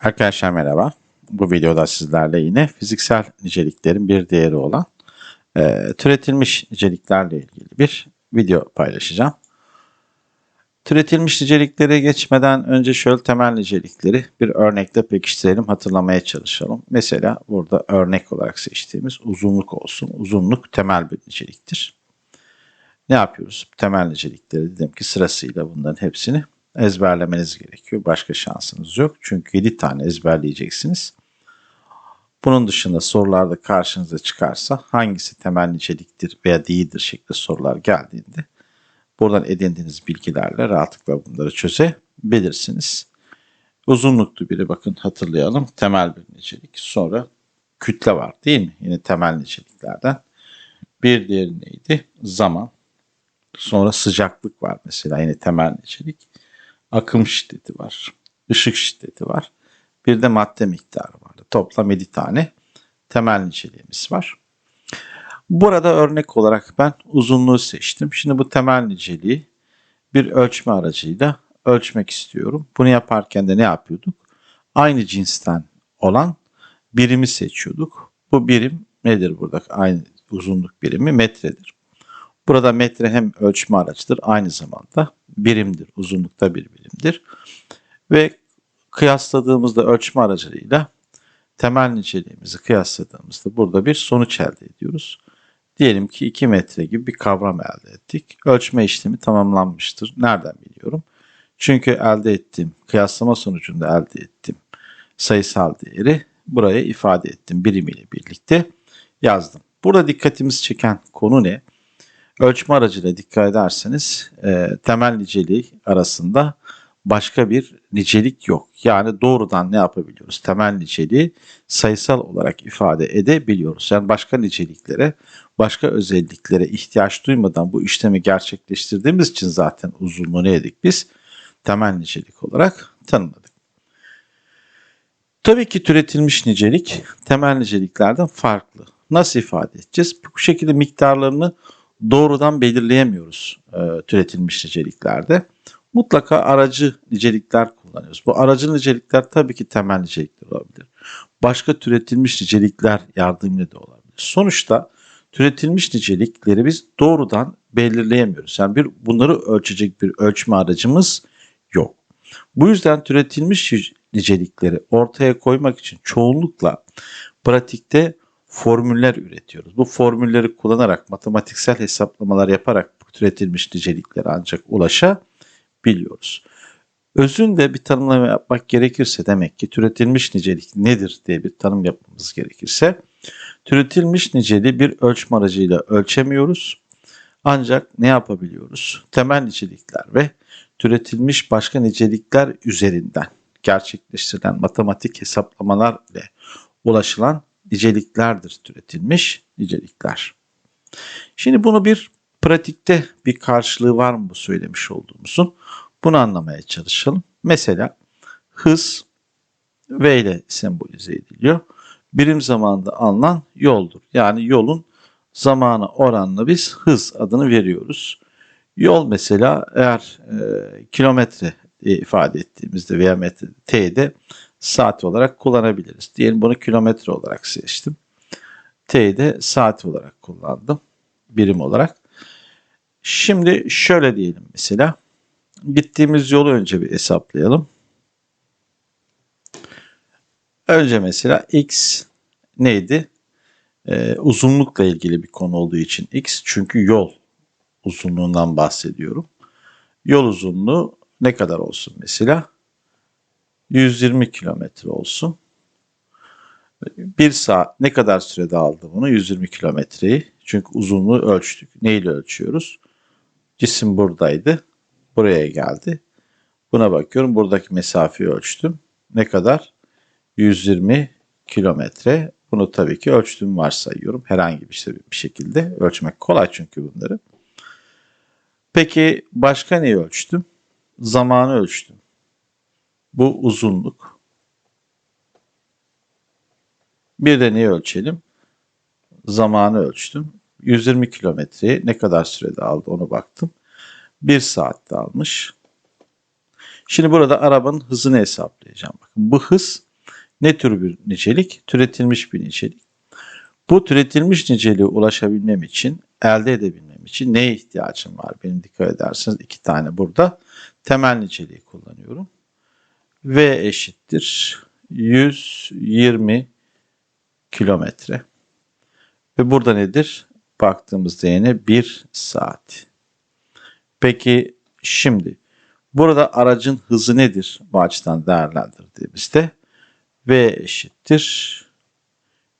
Arkadaşlar merhaba. Bu videoda sizlerle yine fiziksel niceliklerin bir değeri olan e, türetilmiş niceliklerle ilgili bir video paylaşacağım. Türetilmiş niceliklere geçmeden önce şöyle temel nicelikleri bir örnekle pekiştirelim, hatırlamaya çalışalım. Mesela burada örnek olarak seçtiğimiz uzunluk olsun. Uzunluk temel bir niceliktir. Ne yapıyoruz? Temel nicelikleri dedim ki sırasıyla bunların hepsini ezberlemeniz gerekiyor. Başka şansınız yok. Çünkü 7 tane ezberleyeceksiniz. Bunun dışında sorularda karşınıza çıkarsa hangisi temel niceliktir veya değildir şeklinde sorular geldiğinde buradan edindiğiniz bilgilerle rahatlıkla bunları çözebilirsiniz. Uzunluklu biri bakın hatırlayalım. Temel bir nicelik. Sonra kütle var değil mi? Yine temel niceliklerden. Bir diğeri neydi? Zaman. Sonra sıcaklık var mesela yine temel nicelik akım şiddeti var, ışık şiddeti var. Bir de madde miktarı var. Toplam 7 tane temel niceliğimiz var. Burada örnek olarak ben uzunluğu seçtim. Şimdi bu temel niceliği bir ölçme aracıyla ölçmek istiyorum. Bunu yaparken de ne yapıyorduk? Aynı cinsten olan birimi seçiyorduk. Bu birim nedir burada? Aynı uzunluk birimi metredir. Burada metre hem ölçme aracıdır aynı zamanda birimdir. Uzunlukta bir birimdir. Ve kıyasladığımızda ölçme aracılığıyla temel niceliğimizi kıyasladığımızda burada bir sonuç elde ediyoruz. Diyelim ki 2 metre gibi bir kavram elde ettik. Ölçme işlemi tamamlanmıştır. Nereden biliyorum? Çünkü elde ettiğim, kıyaslama sonucunda elde ettiğim sayısal değeri buraya ifade ettim. Birimiyle birlikte yazdım. Burada dikkatimizi çeken konu ne? Ölçme aracıyla dikkat ederseniz e, temel niceliği arasında başka bir nicelik yok. Yani doğrudan ne yapabiliyoruz? Temel niceliği sayısal olarak ifade edebiliyoruz. Yani başka niceliklere, başka özelliklere ihtiyaç duymadan bu işlemi gerçekleştirdiğimiz için zaten uzunluğu ne dedik biz? Temel nicelik olarak tanımladık. Tabii ki türetilmiş nicelik temel niceliklerden farklı. Nasıl ifade edeceğiz? Bu şekilde miktarlarını doğrudan belirleyemiyoruz e, türetilmiş niceliklerde. Mutlaka aracı nicelikler kullanıyoruz. Bu aracı nicelikler tabii ki temel nicelikler olabilir. Başka türetilmiş nicelikler yardımıyla da olabilir. Sonuçta türetilmiş nicelikleri biz doğrudan belirleyemiyoruz. Yani bir bunları ölçecek bir ölçme aracımız yok. Bu yüzden türetilmiş nicelikleri ortaya koymak için çoğunlukla pratikte formüller üretiyoruz. Bu formülleri kullanarak matematiksel hesaplamalar yaparak türetilmiş niceliklere ancak ulaşabiliyoruz. Özünde bir tanımlama yapmak gerekirse demek ki türetilmiş nicelik nedir diye bir tanım yapmamız gerekirse türetilmiş niceliği bir ölçme aracıyla ölçemiyoruz. Ancak ne yapabiliyoruz? Temel nicelikler ve türetilmiş başka nicelikler üzerinden gerçekleştirilen matematik hesaplamalar ile ulaşılan niceliklerdir türetilmiş nicelikler. Şimdi bunu bir pratikte bir karşılığı var mı bu söylemiş olduğumuzun? Bunu anlamaya çalışalım. Mesela hız V ile sembolize ediliyor. Birim zamanda alınan yoldur. Yani yolun zamanı oranla biz hız adını veriyoruz. Yol mesela eğer e, kilometre ifade ettiğimizde veya metre t'de saat olarak kullanabiliriz. Diyelim bunu kilometre olarak seçtim. T'yi de saat olarak kullandım. Birim olarak. Şimdi şöyle diyelim mesela. Gittiğimiz yolu önce bir hesaplayalım. Önce mesela x neydi? Ee, uzunlukla ilgili bir konu olduğu için x. Çünkü yol uzunluğundan bahsediyorum. Yol uzunluğu ne kadar olsun mesela? 120 kilometre olsun. Bir saat ne kadar sürede aldı bunu? 120 kilometreyi. Çünkü uzunluğu ölçtük. Neyle ölçüyoruz? Cisim buradaydı. Buraya geldi. Buna bakıyorum. Buradaki mesafeyi ölçtüm. Ne kadar? 120 kilometre. Bunu tabii ki ölçtüğümü varsayıyorum. Herhangi bir, şey, bir şekilde ölçmek kolay çünkü bunları. Peki başka neyi ölçtüm? Zamanı ölçtüm. Bu uzunluk. Bir de neyi ölçelim? Zamanı ölçtüm. 120 kilometreyi ne kadar sürede aldı onu baktım. 1 saatte almış. Şimdi burada arabanın hızını hesaplayacağım. Bakın bu hız ne tür bir nicelik? Türetilmiş bir nicelik. Bu türetilmiş niceliğe ulaşabilmem için, elde edebilmem için neye ihtiyacım var? Benim dikkat ederseniz iki tane burada temel niceliği kullanıyorum. V eşittir 120 kilometre. Ve burada nedir? Baktığımızda yine 1 saat. Peki şimdi burada aracın hızı nedir? Bu açıdan değerlendirdiğimizde V eşittir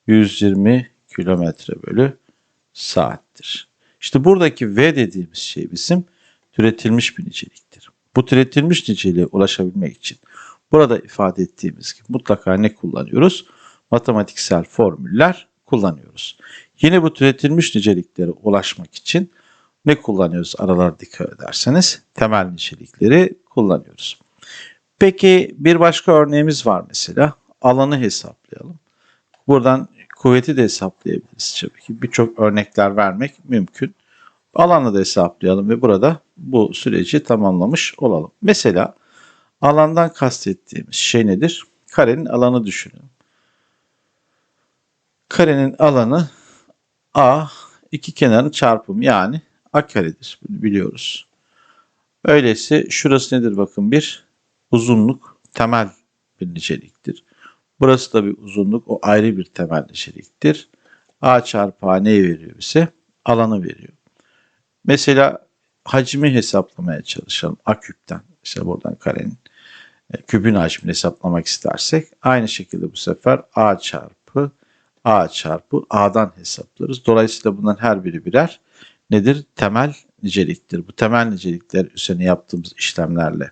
120 kilometre bölü saattir. İşte buradaki V dediğimiz şey bizim türetilmiş bir niceliktir. Bu türetilmiş niceliğe ulaşabilmek için burada ifade ettiğimiz gibi mutlaka ne kullanıyoruz? Matematiksel formüller kullanıyoruz. Yine bu türetilmiş niceliklere ulaşmak için ne kullanıyoruz aralar dikkat ederseniz? Temel nicelikleri kullanıyoruz. Peki bir başka örneğimiz var mesela. Alanı hesaplayalım. Buradan kuvveti de hesaplayabiliriz tabii ki. Birçok örnekler vermek mümkün. Alanı da hesaplayalım ve burada bu süreci tamamlamış olalım. Mesela alandan kastettiğimiz şey nedir? Karenin alanı düşünün. Karenin alanı A iki kenarın çarpımı yani A karedir. Bunu biliyoruz. Öyleyse şurası nedir bakın bir uzunluk temel bir niceliktir. Burası da bir uzunluk o ayrı bir temel niceliktir. A çarpı A neyi veriyor bize? Alanı veriyor. Mesela hacmi hesaplamaya çalışalım A küpten. İşte buradan karenin kübün hacmini hesaplamak istersek aynı şekilde bu sefer A çarpı A çarpı A'dan hesaplarız. Dolayısıyla bunların her biri birer nedir? Temel niceliktir. Bu temel nicelikler üzerine yaptığımız işlemlerle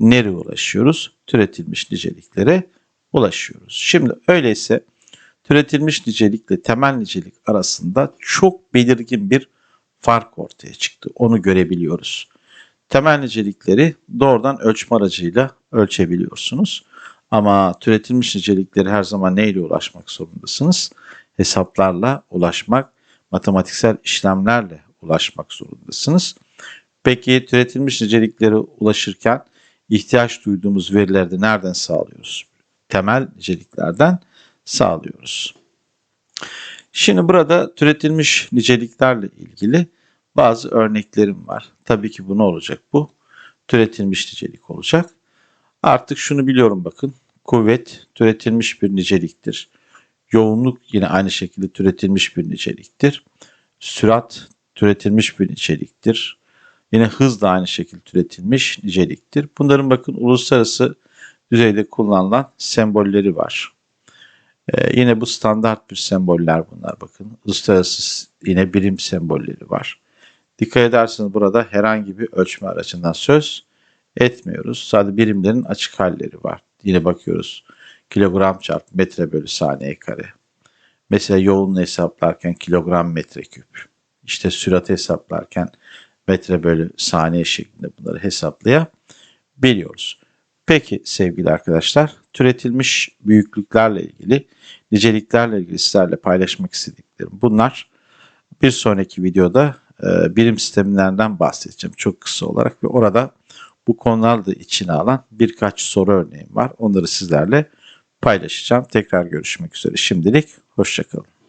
nereye ulaşıyoruz? Türetilmiş niceliklere ulaşıyoruz. Şimdi öyleyse türetilmiş nicelikle temel nicelik arasında çok belirgin bir fark ortaya çıktı. Onu görebiliyoruz. Temel nicelikleri doğrudan ölçme aracıyla ölçebiliyorsunuz. Ama türetilmiş nicelikleri her zaman neyle ulaşmak zorundasınız? Hesaplarla ulaşmak, matematiksel işlemlerle ulaşmak zorundasınız. Peki türetilmiş niceliklere ulaşırken ihtiyaç duyduğumuz verileri de nereden sağlıyoruz? Temel niceliklerden sağlıyoruz. Şimdi burada türetilmiş niceliklerle ilgili bazı örneklerim var. Tabii ki bu ne olacak bu? Türetilmiş nicelik olacak. Artık şunu biliyorum bakın. Kuvvet türetilmiş bir niceliktir. Yoğunluk yine aynı şekilde türetilmiş bir niceliktir. Sürat türetilmiş bir niceliktir. Yine hız da aynı şekilde türetilmiş niceliktir. Bunların bakın uluslararası düzeyde kullanılan sembolleri var. Ee, yine bu standart bir semboller bunlar bakın. Uluslararası yine birim sembolleri var. Dikkat ederseniz burada herhangi bir ölçme aracından söz etmiyoruz. Sadece birimlerin açık halleri var. Yine bakıyoruz. Kilogram çarpı metre bölü saniye kare. Mesela yoğunluğu hesaplarken kilogram metre küp. İşte süratı hesaplarken metre bölü saniye şeklinde bunları hesaplayabiliyoruz. Peki sevgili arkadaşlar, türetilmiş büyüklüklerle ilgili, niceliklerle ilgili sizlerle paylaşmak istediklerim bunlar. Bir sonraki videoda e, birim sistemlerinden bahsedeceğim çok kısa olarak ve orada bu konuları da içine alan birkaç soru örneğim var. Onları sizlerle paylaşacağım. Tekrar görüşmek üzere. Şimdilik hoşçakalın.